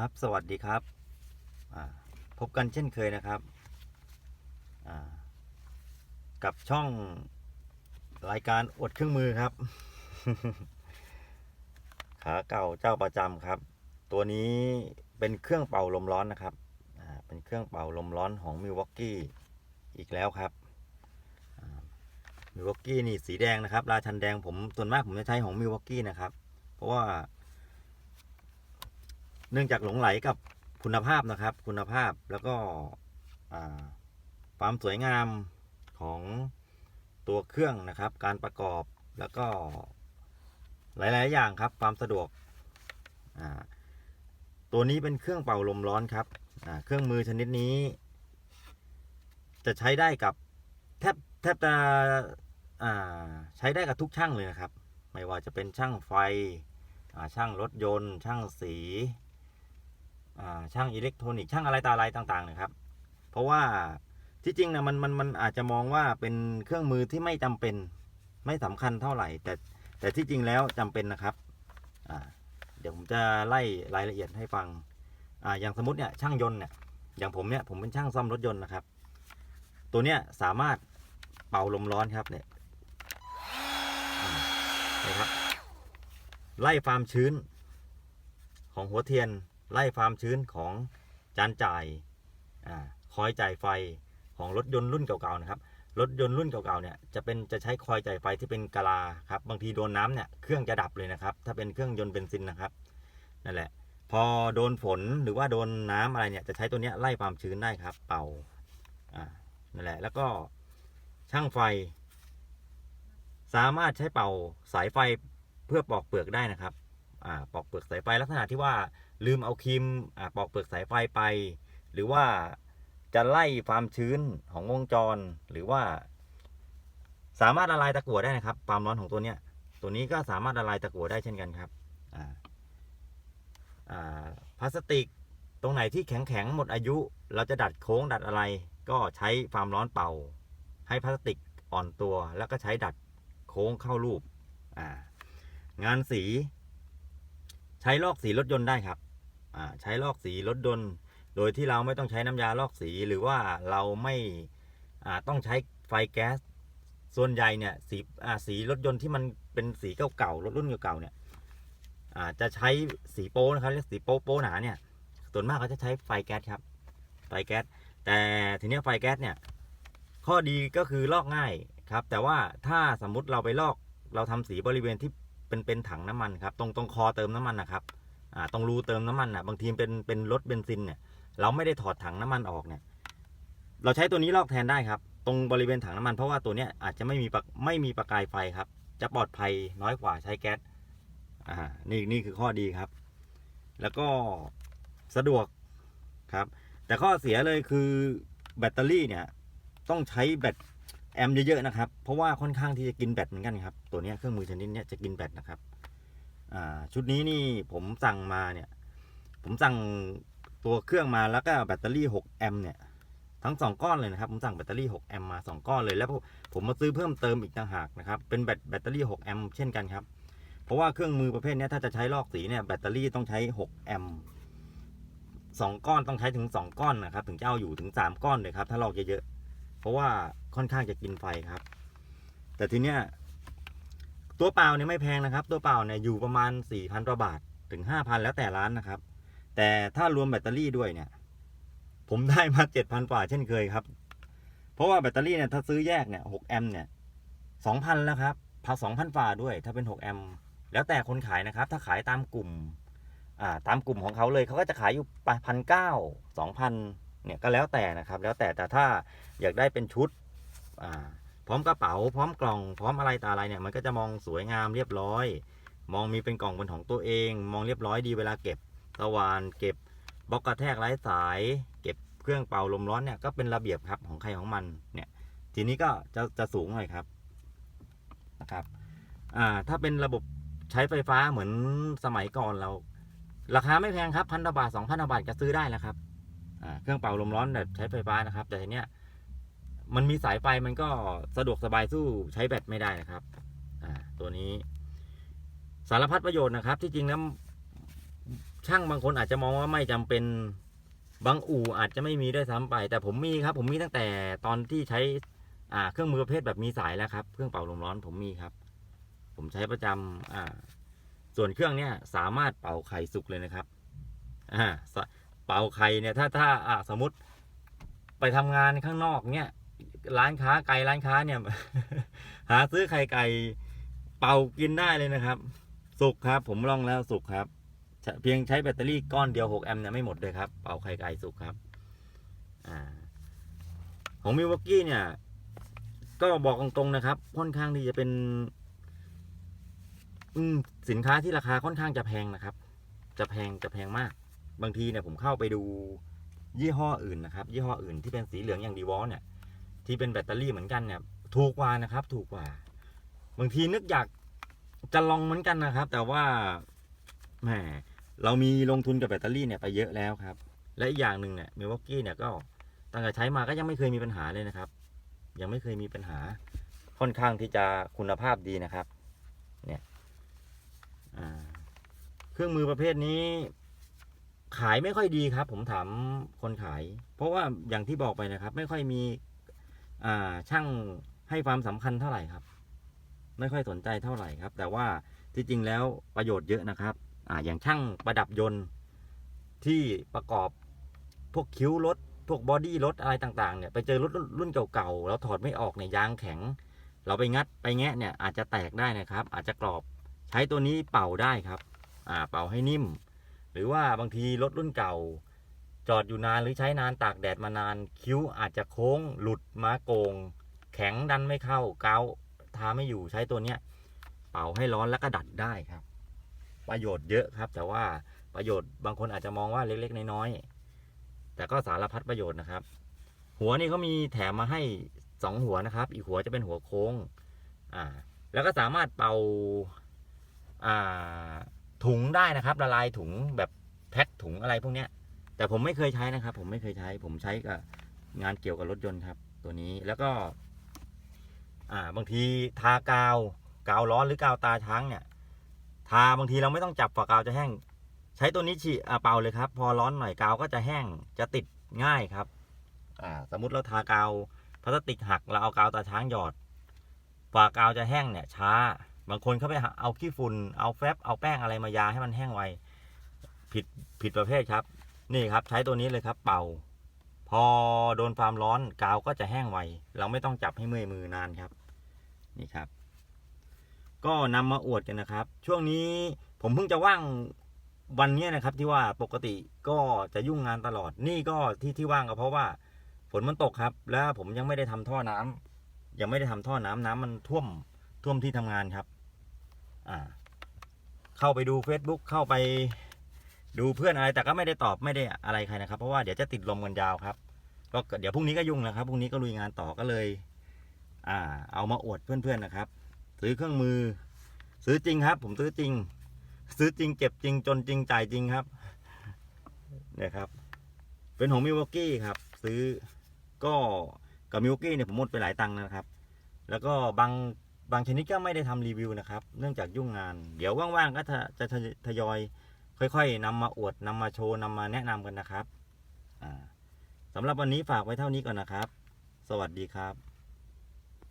ครับ สวัสดีครับ พบกันเช่นเคยนะครับ กับช่องรายการอดเครื่องมือครับ ขาเก่าเจ้าประจำครับ ตัวนี้เป็นเครื่องเป่าลมร้อนนะครับ เป็นเครื่องเป่าลมร้อนของมิวอกกี้อีกแล้วครับมิวอกกี้นี่สีแดงนะครับ ราชันแดงผมส่วนมากผมจะใช้ของมิวอกกี้นะครับ เพราะว่า เนื่องจากหลงไหลกับคุณภาพนะครับ คุณภาพแล้วก็ความสวยงามของตัวเครื่องนะครับ การประกอบแล้วก็หลาย ๆ อย่างครับ ความสะดวก ตัวนี้เป็นเครื่องเป่าลมร้อนครับเครื่องมือชนิดนี้ จะใช้ได้กับแทบแทบจะใช้ได้กับทุกช่างเลยนะครับ ไม่ว่าจะเป็นช่างไฟช่างรถยนต์ ช่างสี ช่างอิเล็กทรอนิกส์ช่างอะไรตาอะไรต่างๆนะครับ เพราะว่าที่จริงนะมันมันมันอาจจะมองว่าเป็นเครื่องมือที่ไม่จำเป็นไม่สำคัญเท่าไหร่ แต่แต่ที่จริงแล้วจำเป็นนะครับเดี๋ยวผมจะไล่รายละเอียดให้ฟังออย่างสมมติเนี่ยช่างยนต์เนี่ยอย่างผมเนี่ยผมเป็นช่างซ่อมรถยนต์นะครับ ตัวเนี้ยสามารถเป่าลมร้อนครับเนี่ยนะครับไล่ความชื้นของหัวเทียน ไล่ความชื้นของจานจ่ายอคอยจ่ายไฟของรถยนต์รุ่นเก่าๆนะครับ รถยนต์รุ่นเก่าๆเนี่ยจะเป็นจะใช้คอยจ่ายไฟที่เป็นกะลาครับ บางทีโดนน้ำเนี่ยเครื่องจะดับเลยนะครับ ถ้าเป็นเครื่องยนต์เบนซินนะครับนั่นแหละ พอโดนฝนหรือว่าโดนน้ำอะไรเนี่ยจะใช้ตัวนี้ไล่ความชื้นได้ครับ เป่าอ่านั่นแหละ แล้วก็ช่างไฟ สามารถใช้เป่าสายไฟเพื่อปอกเปลือกได้นะครับ ปอกเปลือกสายไฟลักษณะที่ว่าลืมเอาครีมอ่าปอกเปลือกสายไฟไป หรือว่าจะไล่ความชื้นของวงจร หรือว่า สามารถละลายตะกั่วได้นะครับ ความร้อนของตัวเนี้ย ตัวนี้ก็สามารถละลายตะกั่วได้เช่นกันครับอ่าพลาสติกตรงไหนที่แข็งแข็งๆหมดอายุ เราจะดัดโค้งดัดอะไร ก็ใช้ความร้อนเป่า ให้พลาสติกอ่อนตัว แล้วก็ใช้ดัดโค้งเข้ารูปงานสี ใช้ลอกสีรถยนต์ได้ครับอ่าใช้ลอกสีรถยนต์ โดยที่เราไม่ต้องใช้น้ำยาลอกสีหรือว่าเราไม่อ่าต้องใช้ไฟแก๊ส ส่วนใหญ่เนี่ยสีอ่าสีรถยนต์ที่มันเป็นสีเก่าๆรถรุ่นเก่าๆเนี่ยอ่าจะใช้สีโป้นะครับเรียกสีโป้โป้หนาเนี่ยส่วนมากเขาจะใช้ไฟแก๊สครับ ไฟแก๊ส แต่ทีนี้ไฟแก๊สเนี่ยข้อดีก็คือลอกง่ายครับ แต่ว่าถ้าสมมุติเราไปลอกเราทำสีบริเวณที่ เป็นเป็นถังน้ำมันครับตรงตรงคอเติมน้ำมันนะครับอ่าตรงรูเติมน้ำมันอะบางทีเป็นเป็นรถเบนซินเนี่ยเราไม่ได้ถอดถังน้ำมันออกเนี่ย เราใช้ตัวนี้ลอกแทนได้ครับ ตรงบริเวณถังน้ำมันเพราะว่าตัวเนี้ยอาจจะไม่มีประไม่มีประกายไฟครับ จะปลอดภัยน้อยกว่าใช้แก๊สอ่านี่นี่คือข้อดีครับ แล้วก็สะดวกครับ แต่ข้อเสียเลยคือแบตเตอรี่เนี่ยต้องใช้แบต แอมเยอะๆนะครับ เพราะว่าค่อนข้างที่จะกินแบตเหมือนกันครับ ตัวนี้เครื่องมือชนิดนี้จะกินแบตนะครับชุดนี้นี่ผมสั่งมาเนี่ย ผมสั่งตัวเครื่องมาแล้วก็แบตเตอรี่ 6 แอมเนี่ย ทั้ง 2 ก้อนเลยนะครับ ผมสั่งแบตเตอรี่ 6 แอมมา 2 ก้อนเลยแล้วผมมาซื้อเพิ่มเติมอีกต่างหากนะครับ เป็นแบตแบตเตอรี่ 6 แอมเช่นกันครับ เพราะว่าเครื่องมือประเภทนี้ถ้าจะใช้ลอกสีเนี่ยแบตเตอรี่ต้องใช้ 6 แอมสองก้อนต้องใช้ถึง 2 ก้อนนะครับ ถึงจะเอาอยู่ถึง 3 ก้อนเลยครับ ถ้าลอกเยอะๆ เพราะว่าค่อนข้างจะกินไฟครับ แต่ทีเนี้ยตัวเปล่าเนี่ยไม่แพงนะครับ ตัวเปล่าเนี่ยอยู่ประมาณ4,000กว่าบาทถึง5,000แล้วแต่ร้านนะครับ แต่ถ้ารวมแบตเตอรี่ด้วยเนี่ย ผมได้มา7,000กว่าเช่นเคยครับ เพราะว่าแบตเตอรี่เนี่ยถ้าซื้อแยกเนี่ย6แอมป์เนี่ย2,000แล้วครับพา2,000ฝ่าด้วยถ้าเป็น6แอมป์แล้วแต่คนขายนะครับ ถ้าขายตามกลุ่ม อ่า ตามกลุ่มของเขาเลยเขาก็จะขายอยู่พันเก้าสองพัน เนี่ยก็แล้วแต่นะครับ แล้วแต่แต่ถ้าอยากได้เป็นชุดพร้อมกระเป๋า พร้อมกล่อง พร้อมอะไรตาอะไรเนี่ยมันก็จะมองสวยงามเรียบร้อย มองมีเป็นกล่องเป็นของตัวเอง มองเรียบร้อยดีเวลาเก็บตะวานเก็บบล็อกกระแทกไร้สาย เก็บเครื่องเป่าลมร้อนเนี่ยก็เป็นระเบียบครับของใครของมันเนี่ยทีนี้ก็จะจะสูงหน่อยครับนะครับอ่าถ้าเป็นระบบใช้ไฟฟ้าเหมือนสมัยก่อนเรา ราคาไม่แพงครับพันบาทสองพันบาทก็ซื้อได้แล้วครับ เครื่องเป่าลมร้อนแบบใช้ไฟฟ้านะครับ แต่ทีเนี้ยมันมีสายไฟมันก็สะดวกสบายสู้ใช้แบตไม่ได้นะครับอ่าตัวนี้ สารพัดประโยชน์นะครับ ที่จริงแล้วช่างบางคนอาจจะมองว่าไม่จำเป็นบางอู่อาจจะไม่มีด้วยซ้ำไป แต่ผมมีครับ ผมมีตั้งแต่ตอนที่ใช้อ่าเครื่องมือประเภทแบบมีสายแล้วครับ เครื่องเป่าลมร้อนผมมีครับ ผมใช้ประจำอ่า ส่วนเครื่องเนี้ยสามารถเป่าไข่สุกเลยนะครับ อ่าส เป่าไข่เนี่ยถ้าถ้าอ่าสมมติไปทำงานข้างนอกเนี่ยร้านค้าไก่ร้านค้าเนี่ย หาซื้อไข่ไก่เป่ากินได้เลยนะครับ สุกครับ ผมลองแล้วสุกครับ เพียงใช้แบตเตอรี่ก้อนเดียว 6 แอมป์เนี่ยไม่หมดเลยครับ เป่าไข่ไก่สุกครับอ่าของมิวอกกี้เนี่ย ก็บอกตรงๆนะครับ ค่อนข้างที่จะเป็น อืมสินค้าที่ราคาค่อนข้างจะแพงนะครับ จะแพงจะแพงมาก บางทีเนี่ยผมเข้าไปดูยี่ห้ออื่นนะครับยี่ห้ออื่นที่เป็นสีเหลืองอย่างดีวอลเนี่ยที่เป็นแบตเตอรี่เหมือนกันเนี่ยถูกกว่านะครับ ถูกกว่า บางทีนึกอยากจะลองเหมือนกันนะครับ แต่ว่าแหมเรามีลงทุนกับแบตเตอรี่เนี่ยไปเยอะแล้วครับ และอีกอย่างหนึ่งเนี่ยมิวอกกี้เนี่ยก็ตั้งแต่ใช้มาก็ยังไม่เคยมีปัญหาเลยนะครับ ยังไม่เคยมีปัญหาค่อนข้างที่จะคุณภาพดีนะครับ เนี่ยเครื่องมือประเภทนี้ ขายไม่ค่อยดีครับ ผมถามคนขาย เพราะว่าอย่างที่บอกไปนะครับ ไม่ค่อยมี อ่าช่างให้ความสำคัญเท่าไหร่ครับ ไม่ค่อยสนใจเท่าไหร่ครับ แต่ว่าที่จริงแล้วประโยชน์เยอะนะครับ อ่า อย่างช่างประดับยนต์ที่ประกอบพวกคิ้วรถพวกบอดี้รถอะไรต่างๆเนี่ยไปเจอรถรุ่นรุ่นเก่าๆแล้วถอดไม่ออกเนี่ยยางแข็ง เราไปงัดไปแงะเนี่ยอาจจะแตกได้นะครับ อาจจะกรอบใช้ตัวนี้เป่าได้ครับ อ่า เป่าให้นิ่ม หรือว่าบางทีรถรุ่นเก่า จอดอยู่นานหรือใช้นานตากแดดมานาน คิ้วอาจจะโค้ง หลุดมาโกง แข็งดันไม่เข้ากาวทาไม่อยู่ใช้ตัวเนี้ย เป่าให้ร้อนแล้วก็ดัดได้ครับ ประโยชน์เยอะครับ แต่ว่าประโยชน์บางคนอาจจะมองว่าเล็กๆน้อยๆแต่ก็สารพัดประโยชน์นะครับ หัวนี่เขามีแถมมาให้สองหัวนะครับ อีกหัวจะเป็นหัวโค้ง อ่า แล้วก็สามารถเป่า อ่า ถุงได้นะครับละลายถุงแบบแพ็คถุงอะไรพวกเนี้ย แต่ผมไม่เคยใช้นะครับ ผมไม่เคยใช้ ผมใช้กับงานเกี่ยวกับรถยนต์ครับ ตัวนี้แล้วก็ อ่า บางทีทากาวกาวร้อนหรือกาวตาช้างเนี่ย ทาบางทีเราไม่ต้องจับฝากาวจะแห้ง ใช้ตัวนี้ฉีดอ่าเป่าเลยครับ พอร้อนหน่อยกาวก็จะแห้งจะติดง่ายครับ อ่า สมมุติเราทากาวพลาสติกหักเราเอากาวตาช้างหยอดฝากาวจะแห้งเนี่ยช้า บางคนเขาไปเอาขี้ฝุ่นเอาแฟบเอาแป้งอะไรมายาให้มันแห้งไวผิดผิดประเภทครับ นี่ครับใช้ตัวนี้เลยครับ เป่า พอโดนความร้อนกาวก็จะแห้งไวเราไม่ต้องจับให้เมื่อยมือนานครับ นี่ครับ ก็นำมาอวดกันนะครับ ช่วงนี้ผมเพิ่งจะว่างวันนี้นะครับที่ว่าปกติก็จะยุ่งงานตลอดนี่ก็ที่ที่ว่างก็เพราะว่าฝนมันตกครับ แล้วผมยังไม่ได้ทำท่อน้ำยังไม่ได้ทำท่อน้ำน้ำมันท่วมท่วมที่ทำงานครับ เข้าไปดู Facebook เข้าไปดูเพื่อนอะไรแต่ก็ไม่ได้ตอบไม่ได้อะไรใครนะครับ เพราะว่าเดี๋ยวจะติดลมกันยาวครับ ก็เดี๋ยวพรุ่งนี้ก็ยุ่งนะครับพรุ่งนี้ก็ลุยงานต่อก็เลย อ่า เอามาอวดเพื่อนๆนะครับ ซื้อเครื่องมือ ซื้อจริงครับ ผมซื้อจริง ซื้อจริงเจ็บจริงจนจริงจ่ายจริงครับเนี่ยครับ เป็นของมิวกี้ครับ ซื้อก็กับมิวกี้เนี่ยผมหมดไปหลายตังค์นะครับ แล้วก็บาง บางชนิดก็ไม่ได้ทำรีวิวนะครับ เนื่องจากยุ่งงาน เดี๋ยวว่างๆก็จะจะทยอย ค่อยๆนำมาอวดนำมาโชว์นำมาแนะนำกันนะครับสำสำหรับวันนี้ฝากไว้เท่านี้ก่อนนะครับ สวัสดีครับ